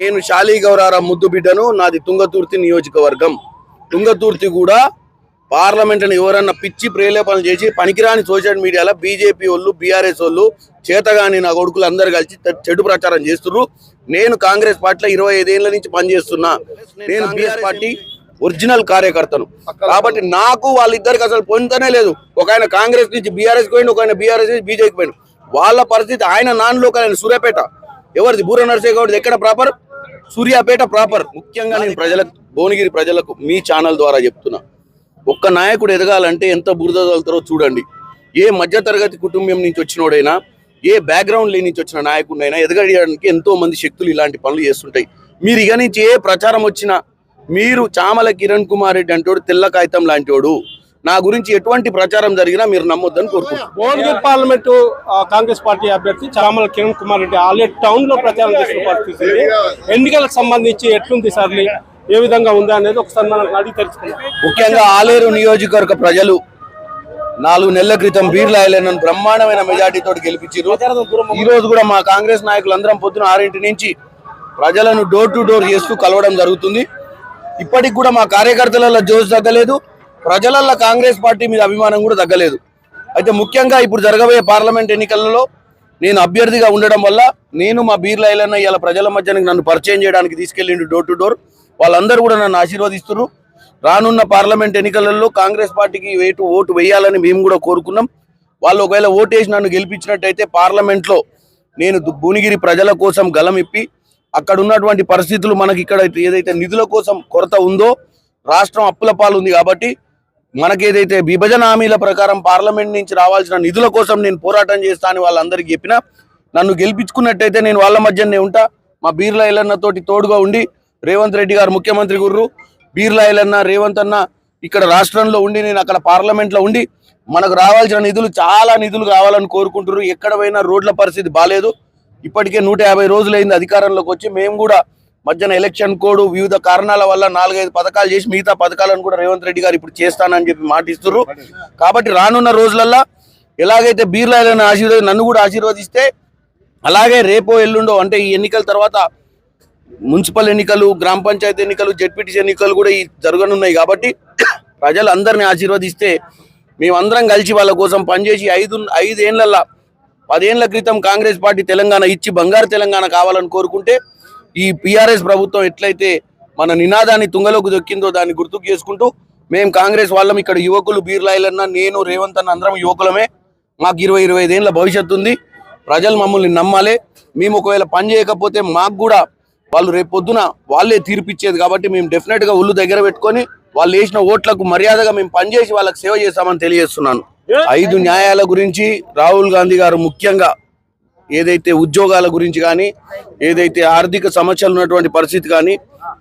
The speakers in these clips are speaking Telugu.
నేను శాలీ గౌరార ముద్దు బిడ్డను నాది తుంగతుర్తి నియోజకవర్గం. తుంగతుర్తి కూడా పార్లమెంట్ని ఎవరన్నా పిచ్చి ప్రేలేపనలు చేసి పనికిరాని సోషల్ మీడియాలో బీజేపీ వాళ్ళు బీఆర్ఎస్ వాళ్ళు చేతగాని నా కొడుకులు అందరు కలిసి చెడు ప్రచారం చేస్తున్నారు నేను కాంగ్రెస్ పార్టీలో ఇరవై ఐదేళ్ళ నుంచి పనిచేస్తున్నా. నేను బీఆర్ పార్టీ ఒరిజినల్ కార్యకర్తను. కాబట్టి నాకు వాళ్ళిద్దరికి అసలు పొందనే లేదు. ఒక ఆయన కాంగ్రెస్ నుంచి బీఆర్ఎస్ పోయిండు ఒక ఆయన బీఆర్ఎస్ నుంచి బీజేపీ పోయిండు. వాళ్ళ పరిస్థితి ఆయన నాన్నలోకి ఒక ఆయన సూర్యాపేట. ఎవరిది బూర నరసే గౌడ్ది ఎక్కడ ప్రాపర్? సూర్యాపేట ప్రాపర్ ముఖ్యంగా నేను ప్రజలకు భువనగిరి ప్రజలకు మీ ఛానల్ ద్వారా చెప్తున్నా. ఒక్క నాయకుడు ఎదగాలంటే ఎంత బురద తగులుతారో చూడండి. ఏ మధ్యతరగతి కుటుంబం నుంచి వచ్చినోడైనా ఏ బ్యాక్గ్రౌండ్ లేని నుంచి వచ్చిన నాయకుడినైనా ఎదగడానికి ఎంతో మంది శక్తులు ఇలాంటి పనులు చేస్తుంటాయి. మీరు ఇక నుంచి ఏ ప్రచారం వచ్చినా మీరు చామల కిరణ్ కుమార్ రెడ్డి అంటోడు తెల్ల కాగితం లాంటివాడు నా గురించి ఎటువంటి ప్రచారం జరిగినా మీరు నమ్మొద్దని కోరుకుంటున్నాను. భువనగిరి పార్లమెంటు కాంగ్రెస్ పార్టీ అభ్యర్థి చామల కిరణ్ కుమార్ రెడ్డి ఆల్రెడీ టౌన్లో ప్రచారం చేసిన పరిస్థితి. ఎన్నికలకు సంబంధించి ఎట్లుంది సర్లీ ఏ విధంగా ఉందా అనేది ఒకసారి మనం అడిగి తెలుసుకుందాం. ముఖ్యంగా ఆలేరు నియోజకవర్గ ప్రజలు నాలుగు నెలల క్రితం బీర్లా ఐలాండ్ బ్రహ్మాండమైన మెజార్టీతో గెలిపించారు. ఈ రోజు కూడా మా కాంగ్రెస్ నాయకులు అందరం పొద్దున ఆరింటి నుంచి ప్రజలను డోర్ టు డోర్ చేస్తూ కలవడం జరుగుతుంది. ఇప్పటికి కూడా మా కార్యకర్తలలో జోష్ తగ్గలేదు ప్రజలల్లో కాంగ్రెస్ పార్టీ మీద అభిమానం కూడా తగ్గలేదు. అయితే ముఖ్యంగా ఇప్పుడు జరగబోయే పార్లమెంట్ ఎన్నికలలో నేను అభ్యర్థిగా ఉండడం వల్ల నేను మా బీర్ల ఐలన్న ప్రజల మధ్యన నన్ను పరిచయం చేయడానికి తీసుకెళ్ళిండు డోర్ టు డోర్ వాళ్ళందరూ కూడా నన్ను ఆశీర్వదిస్తున్నారు. రానున్న పార్లమెంట్ ఎన్నికలలో కాంగ్రెస్ పార్టీకి వేటు ఓటు వేయాలని మేము కూడా కోరుకున్నాం. వాళ్ళు ఒకవేళ ఓటేసి నన్ను గెలిపించినట్టయితే పార్లమెంట్లో నేను దు- భువనగిరి ప్రజల కోసం గలం ఇప్పి అక్కడ ఉన్నటువంటి పరిస్థితులు మనకి ఇక్కడ ఏదైతే నిధుల కోసం కొరత ఉందో రాష్ట్రం అప్పుల పాలు ఉంది కాబట్టి మనకేదైతే విభజన హామీల ప్రకారం పార్లమెంట్ నుంచి రావాల్సిన నిధుల కోసం నేను పోరాటం చేస్తా అని వాళ్ళందరికీ చెప్పినా నన్ను గెలిపించుకున్నట్టయితే నేను వాళ్ళ మధ్యనే ఉంటా. మా బీర్లా ఎల్లన్న తోటి తోడుగా ఉండి రేవంత్ రెడ్డి గారు ముఖ్యమంత్రి గుర్రు బీర్లా ఎల్లన్న రేవంత్ అన్న ఇక్కడ రాష్ట్రంలో ఉండి నేను అక్కడ పార్లమెంట్లో ఉండి మనకు రావాల్సిన నిధులు చాలా నిధులు కావాలని కోరుకుంటున్నారు ఎక్కడ పోయినా రోడ్ల పరిస్థితి బాగాలేదు ఇప్పటికే నూట యాభై రోజులైంది అధికారంలోకి వచ్చి మేము కూడా మధ్యన ఎలక్షన్ కోడ్ వివిధ కారణాల వల్ల నాలుగైదు పథకాలు చేసి మిగతా పథకాలను కూడా రేవంత్ రెడ్డి గారు ఇప్పుడు చేస్తానని చెప్పి మాటిస్తున్నారు కాబట్టి రానున్న రోజులల్లో ఎలాగైతే బీర్లాలను ఆశీర్వది నన్ను కూడా ఆశీర్వదిస్తే అలాగే రేపో ఎల్లుండో అంటే ఈ ఎన్నికల తర్వాత మున్సిపల్ ఎన్నికలు గ్రామ పంచాయతీ ఎన్నికలు జడ్పీటీసీ ఎన్నికలు కూడా ఈ జరగనున్నాయి కాబట్టి ప్రజలు అందరినీ ఆశీర్వదిస్తే మేమందరం కలిసి వాళ్ళ కోసం పనిచేసి ఐదు ఐదేళ్ళలో పదేళ్ళ క్రితం కాంగ్రెస్ పార్టీ తెలంగాణ ఇచ్చి బంగారు తెలంగాణ కావాలని కోరుకుంటే ఈ పిఆర్ఎస్ ప్రభుత్వం ఎట్లయితే మన నినాదాన్ని తుంగలోకి దొక్కిందో దాన్ని గుర్తుకు చేసుకుంటూ మేము కాంగ్రెస్ వాళ్ళం ఇక్కడ యువకులు బీర్లాయిలన్న నేను రేవంత్ అన్న అందరం యువకులమే. మాకు ఇరవై ఇరవై ఐదేళ్ళ భవిష్యత్తు ఉంది. ప్రజలు మమ్మల్ని నమ్మాలి. మేము ఒకవేళ పని చేయకపోతే మాకు కూడా వాళ్ళు రేపు పొద్దున వాళ్ళే తీర్పిచ్చేది కాబట్టి మేము డెఫినెట్గా ఒళ్ళు దగ్గర పెట్టుకొని వాళ్ళు వేసిన ఓట్లకు మర్యాదగా మేము పనిచేసి వాళ్ళకి సేవ చేస్తామని తెలియజేస్తున్నాను. ఐదు న్యాయాల గురించి రాహుల్ గాంధీ గారు ముఖ్యంగా ఏదైతే ఉద్యోగాల గురించి కానీ ఏదైతే ఆర్థిక సమస్యలు ఉన్నటువంటి పరిస్థితి కానీ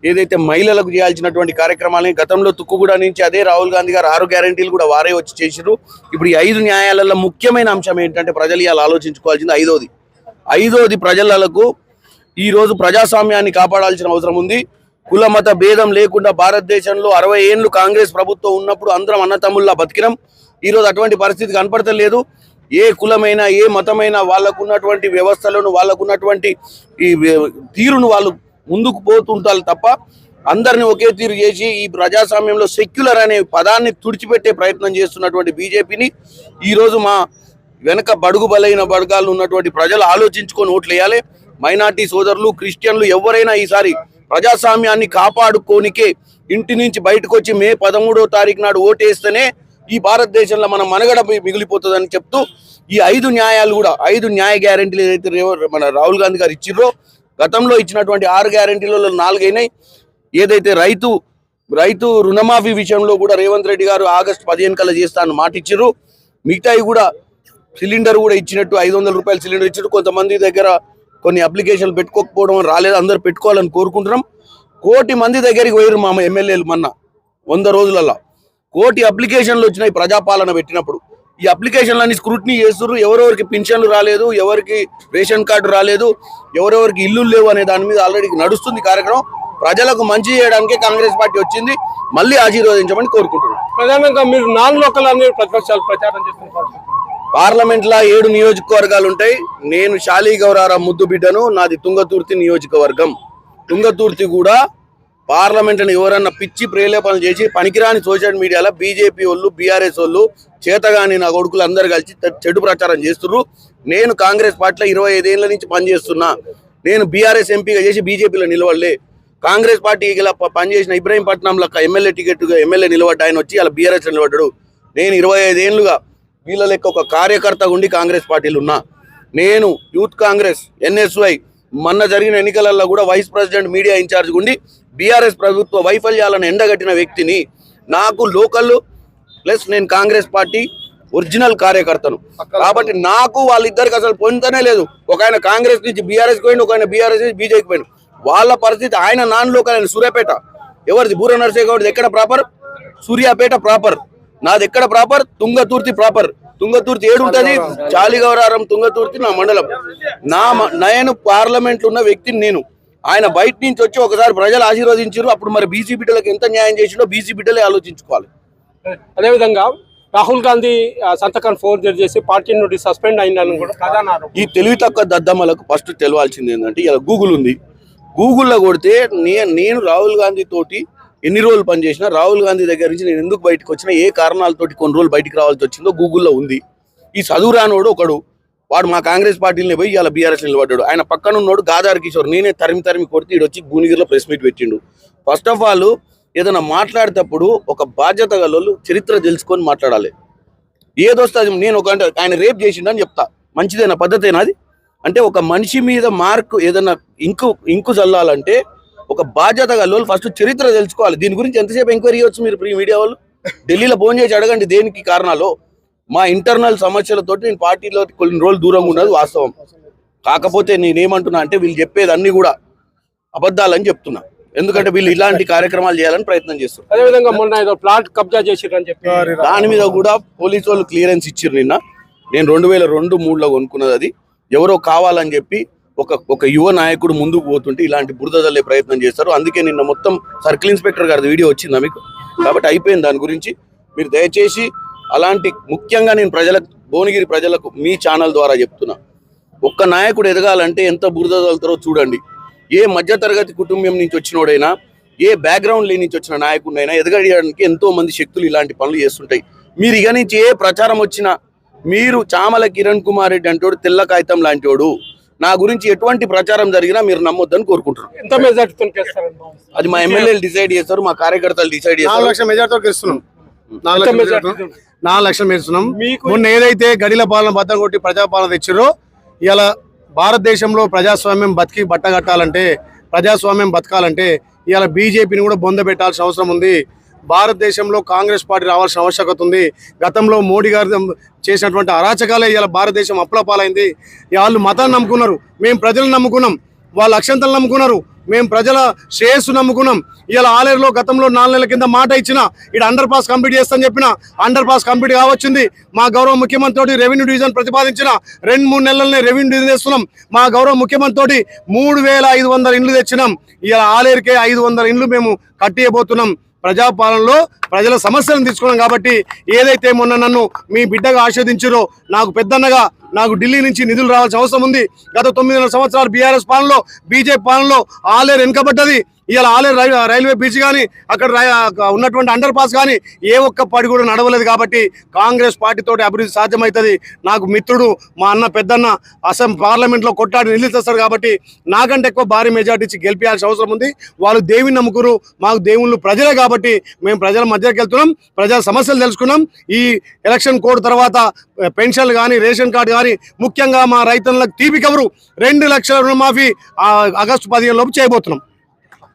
ఏదైతే మహిళలకు చేయాల్సినటువంటి కార్యక్రమాలని గతంలో తుక్కుగూడ నుంచి అదే రాహుల్ గాంధీ గారు ఆరు గ్యారంటీలు కూడా వారే వచ్చి చేసిరు ఇప్పుడు ఈ ఐదు న్యాయాలలో ముఖ్యమైన అంశం ఏంటంటే ప్రజలు ఇవాళ ఆలోచించుకోవాల్సింది ఐదోది. ఐదోది ప్రజలకు ఈరోజు ప్రజాస్వామ్యాన్ని కాపాడాల్సిన అవసరం ఉంది. కుల మత భేదం లేకుండా భారతదేశంలో అరవై ఏళ్ళు కాంగ్రెస్ ప్రభుత్వం ఉన్నప్పుడు అందరం అన్నతమ్ముల్లా బతికినాం. ఈరోజు అటువంటి పరిస్థితి కనపడతలేదు. ఏ కులమైనా ఏ మతమైనా వాళ్ళకు ఉన్నటువంటి వ్యవస్థలను వాళ్ళకు ఉన్నటువంటి ఈ వ్య- తీరును వాళ్ళు ముందుకు పోతుంటారు తప్ప అందరిని ఒకే తీరు చేసి ఈ ప్రజాస్వామ్యంలో సెక్యులర్ అనే పదాన్ని తుడిచిపెట్టే ప్రయత్నం చేస్తున్నటువంటి బీజేపీని ఈరోజు మా వెనక బడుగు బలైన బడగాలు ఉన్నటువంటి ప్రజలు ఆలోచించుకొని ఓట్లు వేయాలి. మైనార్టీ సోదరులు క్రిస్టియన్లు ఎవరైనా ఈసారి ప్రజాస్వామ్యాన్ని కాపాడుకోనికే ఇంటి నుంచి బయటకు వచ్చి మే పదమూడో తారీఖు నాడు ఓటేస్తేనే ఈ భారతదేశంలో మన మనుగడ మిగిలిపోతుందని చెప్తూ ఈ ఐదు న్యాయాలు కూడా ఐదు న్యాయ గ్యారెంటీలు ఏదైతే రేవ- మన రాహుల్ గాంధీ గారు ఇచ్చిర్రో గతంలో ఇచ్చినటువంటి ఆరు గ్యారెంటీలలో నాలుగైనాయి ఏదైతే రైతు రైతు రుణమాఫీ విషయంలో కూడా రేవంత్ రెడ్డి గారు ఆగస్టు పదిహేను కల్లా చేస్తానని మాట ఇచ్చిర్రు. మిగతాయి కూడా సిలిండర్ కూడా ఇచ్చినట్టు ఐదు వందల రూపాయల సిలిండర్ ఇచ్చినట్టు కొంతమంది దగ్గర కొన్ని అప్లికేషన్లు పెట్టుకోకపోవడం రాలేదు. అందరూ పెట్టుకోవాలని కోరుకుంటున్నాం. కోటి మంది దగ్గరికి పోయారు మా ఎమ్మెల్యేలు మొన్న వంద రోజులలో కోటి అప్లికేషన్లు వచ్చినాయి ప్రజాపాలన పెట్టినప్పుడు. ఈ అప్లికేషన్లన్నీ స్క్రూటినీ చేస్తున్నారు ఎవరెవరికి పింఛన్లు రాలేదు ఎవరికి రేషన్ కార్డు రాలేదు ఎవరెవరికి ఇల్లు లేవు అనే దాని మీద ఆల్రెడీ నడుస్తుంది కార్యక్రమం. ప్రజలకు మంచి చేయడానికే కాంగ్రెస్ పార్టీ వచ్చింది. మళ్ళీ ఆశీర్వదించమని కోరుకుంటున్నాం. ప్రధానంగా మీరు నాన్ లోకల్ ప్రతిపక్షాలు ప్రచారం చేస్తున్న పరిస్థితి పార్లమెంట్ లా ఏడు నియోజకవర్గాలు ఉంటాయి. నేను శాలీ గౌరార ముద్దు బిడ్డను నాది తుంగతుర్తి నియోజకవర్గం. తుంగతుర్తి కూడా పార్లమెంట్ని ఎవరన్నా పిచ్చి ప్రేలేపనలు చేసి పనికిరాని సోషల్ మీడియాలో బీజేపీ వాళ్ళు బీఆర్ఎస్ వాళ్ళు చేతగాని నా కొడుకులు అందరు కలిసి చెడు ప్రచారం చేస్తున్నారు నేను కాంగ్రెస్ పార్టీలో ఇరవై ఐదేళ్ళ నుంచి పనిచేస్తున్నా. నేను బీఆర్ఎస్ ఎంపీగా చేసి బీజేపీలో నిలవడలే కాంగ్రెస్ పార్టీకి ఇలా ప- పనిచేసిన ఇబ్రాహీంపట్నంలో ఎమ్మెల్యే టికెట్గా ఎమ్మెల్యే నిలబడ్డ ఆయన వచ్చి అలా బీఆర్ఎస్ నిలబడ్డాడు. నేను ఇరవై ఐదేళ్ళుగా వీళ్ళ లెక్క ఒక కార్యకర్త ఉండి కాంగ్రెస్ పార్టీలు ఉన్నా. నేను యూత్ కాంగ్రెస్ ఎన్ఎస్వై మొన్న జరిగిన ఎన్నికలలో కూడా వైస్ ప్రెసిడెంట్ మీడియా ఇన్ఛార్జ్ ఉండి బీఆర్ఎస్ ప్రభుత్వ వైఫల్యాలను ఎండగట్టిన వ్యక్తిని నాకు లోకల్ ప్లస్ నేను కాంగ్రెస్ పార్టీ ఒరిజినల్ కార్యకర్తను. కాబట్టి నాకు వాళ్ళిద్దరికి అసలు పొందనే లేదు. ఒక ఆయన కాంగ్రెస్ నుంచి బీఆర్ఎస్ పోయిండు ఒక ఆయన బీఆర్ఎస్ నుంచి బీజేపీ పోయిండు. వాళ్ళ పరిస్థితి ఆయన నాన్ లోకల్ ఆయన సూర్యాపేట. ఎవరిది? బూర నర్సే గౌడ్ది ఎక్కడ ప్రాపర్? సూర్యాపేట ప్రాపర్. నాది ఎక్కడ ప్రాపర్? తుంగతుర్తి ప్రాపర్. తుంగతుర్తి ఏడు ఉంటది. చాలిగౌరారం తుంగతుర్తి నా మండలం. నా నేను పార్లమెంట్ ఉన్న వ్యక్తిని నేను. ఆయన బయట నుంచి వచ్చి ఒకసారి ప్రజలు ఆశీర్వదించారు అప్పుడు మరి బీసీ బిడ్డలకు ఎంత న్యాయం చేసిండో బీసీ బిడ్డలే ఆలోచించుకోవాలి. అదేవిధంగా రాహుల్ గాంధీ ఆ, సంతకాన్ని ఫోర్జరీ చేసి పార్టీ నుండి సస్పెండ్ అయిందని కూడా ఈ తెలివి తక్కువ దద్దమ్మలకు ఫస్ట్ తెలవాల్సింది ఏంటంటే ఇలా గూగుల్ ఉంది. గూగుల్లో కొడితే నేను రాహుల్ గాంధీ తోటి ఎన్ని రోజులు పనిచేసినా రాహుల్ గాంధీ దగ్గర నుంచి నేను ఎందుకు బయటకు వచ్చినా ఏ కారణాలతోటి కొన్ని రోజులు బయటికి రావాల్సి వచ్చిందో గూగుల్లో ఉంది. ఈ చదువు రానోడు ఒకడు వాడు మా కాంగ్రెస్ పార్టీని పోయి ఇలా బీఆర్ఎస్ నిలబడ్డాడు. ఆయన పక్కన ఉన్నోడు గాదార్ కిషోర్ నేనే తరిమి తరిమి కొడితే ఈడు వచ్చి భువనగిరిలో ప్రెస్ మీట్ పెట్టిండు. ఫస్ట్ ఆఫ్ ఆల్ ఏదైనా మాట్లాడేటప్పుడు ఒక బాధ్యత గల చరిత్ర తెలుసుకొని మాట్లాడాలి. ఏదొస్తుంది నేను ఒక అంటే ఆయన రేప్ చేసిండని చెప్తా. మంచిదేనా పద్ధతేనా అది? అంటే ఒక మనిషి మీద మార్క్ ఏదైనా ఇంకు ఇంకు చల్లాలంటే ఒక బాధ్యత గల ఫస్ట్ చరిత్ర తెలుసుకోవాలి. దీని గురించి ఎంతసేపు ఎంక్వైరీ చేయవచ్చు మీరు ఈ మీడియా వాళ్ళు? ఢిల్లీలో ఫోన్ చేసి అడగండి దేనికి కారణాలు. మా ఇంటర్నల్ సమస్యలతోటి నేను పార్టీలో కొన్ని రోజులు దూరంగా ఉన్నది వాస్తవం. కాకపోతే నేనేమంటున్నా అంటే వీళ్ళు చెప్పేది అన్ని కూడా అబద్ధాలని చెప్తున్నా. ఎందుకంటే వీళ్ళు ఇలాంటి కార్యక్రమాలు చేయాలని ప్రయత్నం చేస్తున్నారు. అదేవిధంగా మొన్న ఏదో ప్లాట్ కబ్జా చేసిరని చెప్పి. దాని మీద కూడా పోలీసు వాళ్ళు క్లియరెన్స్ ఇచ్చారు నిన్న. నేను రెండు వేల రెండు మూడులో కొనుక్కున్నది అది. ఎవరో కావాలని చెప్పి ఒక ఒక యువ నాయకుడు ముందుకు పోతుంటే ఇలాంటి బురద ప్రయత్నం చేస్తారు. అందుకే నిన్న మొత్తం సర్కిల్ ఇన్స్పెక్టర్ గారి వీడియో వచ్చిందా మీకు? కాబట్టి అయిపోయింది దాని గురించి. మీరు దయచేసి అలాంటి ముఖ్యంగా నేను ప్రజలకు భువనగిరి ప్రజలకు మీ ఛానల్ ద్వారా చెప్తున్నా. ఒక్క నాయకుడు ఎదగాలంటే ఎంత బురద చూడండి. ఏ మధ్యతరగతి కుటుంబం నుంచి వచ్చినోడైనా ఏ బ్యాక్గ్రౌండ్ లేని నుంచి వచ్చిన నాయకుడినైనా ఎదగడానికి ఎంతో మంది శక్తులు ఇలాంటి పనులు చేస్తుంటాయి. మీరు ఇక నుంచి ఏ ప్రచారం వచ్చినా మీరు చామల కిరణ్ కుమార్ రెడ్డి అంటోడు తెల్ల కాగితం లాంటివాడు నా గురించి ఎటువంటి ప్రచారం జరిగినా మీరు నమ్మొద్దని కోరుకుంటున్నాను? అది మా ఎమ్మెల్యేలు డిసైడ్ చేస్తారు మా కార్యకర్తలు డిసైడ్ నాలుగు చేస్తారు లక్షల మెజార్టీతో గెలుస్తున్నాం. నాలుగు లక్షల మెరుస్తున్నాం మీకు మొన్న ఏదైతే గడిల పాలన బద్దం కొట్టి ప్రజాపాలన తెచ్చిరో ఇలా భారతదేశంలో ప్రజాస్వామ్యం బతికి బట్టగట్టాలంటే ప్రజాస్వామ్యం బతకాలంటే ఇవాళ బీజేపీని కూడా బొంద పెట్టాల్సిన అవసరం ఉంది. భారతదేశంలో కాంగ్రెస్ పార్టీ రావాల్సిన ఆవశ్యకత ఉంది. గతంలో మోడీ గారు చేసినటువంటి అరాచకాలే ఇవాళ భారతదేశం అప్లపాలైంది వాళ్ళు మతాన్ని నమ్ముకున్నారు. మేము ప్రజలను నమ్ముకున్నాం. వాళ్ళు అక్షంతలు నమ్ముకున్నారు. మేము ప్రజల శ్రేయస్సు నమ్ముకున్నాం. ఇలా ఆలేరులో గతంలో నాలుగు నెలల కింద మాట ఇచ్చిన ఇక్కడ అండర్ పాస్ కంప్లీట్ చేస్తాను చెప్పిన అండర్ పాస్ కంప్లీట్ కావచ్చింది. మా గౌరవ ముఖ్యమంత్రి రెవెన్యూ డివిజన్ ప్రతిపాదించిన రెండు మూడు నెలలనే రెవెన్యూ డివిజన్ చేస్తున్నాం. మా గౌరవ ముఖ్యమంత్రి మూడు వేల ఐదు వందల ఇండ్లు తెచ్చినాం. ఇలా ఆలేరుకే ఐదు వందల ఇండ్లు మేము కట్టియబోతున్నాం. ప్రజాపాలనలో ప్రజల సమస్యలను తీసుకున్నాం కాబట్టి ఏదైతే మొన్న నన్ను మీ బిడ్డగా ఆస్వాదించారో నాకు పెద్దన్నగా నాకు ఢిల్లీ నుంచి నిధులు రావాల్సిన అవసరం ఉంది. గత తొమ్మిదిన్నర సంవత్సరాలు బీఆర్ఎస్ పాలనలో బీజేపీ పాలనలో ఆలేరు వెనుకబడ్డది. ఇలా ఆలయ రైల్వే రైల్వే బ్రిడ్జ్ కానీ అక్కడ ఉన్నటువంటి అండర్ పాస్ కానీ ఏ ఒక్క పడి కూడా నడవలేదు కాబట్టి కాంగ్రెస్ పార్టీతో అభివృద్ధి సాధ్యమవుతుంది. నాకు మిత్రుడు మా అన్న పెద్దన్న అసెం పార్లమెంట్లో కొట్టాడి నిలుస్తారు కాబట్టి నాకంటే ఎక్కువ భారీ మెజార్టీ ఇచ్చి గెలిపించాల్సిన అవసరం ఉంది. వాళ్ళు దేవుని నమ్ముకురు మాకు దేవుళ్ళు ప్రజలే కాబట్టి మేము ప్రజల మధ్యకి వెళ్తున్నాం ప్రజల సమస్యలు తెలుసుకున్నాం. ఈ ఎలక్షన్ కోడ్ తర్వాత పెన్షన్లు కానీ రేషన్ కార్డు కానీ ముఖ్యంగా మా రైతులకు తీపి కవరు రెండు లక్షల రుణమాఫీ ఆగస్టు పదిహేను లోపు చేయబోతున్నాం.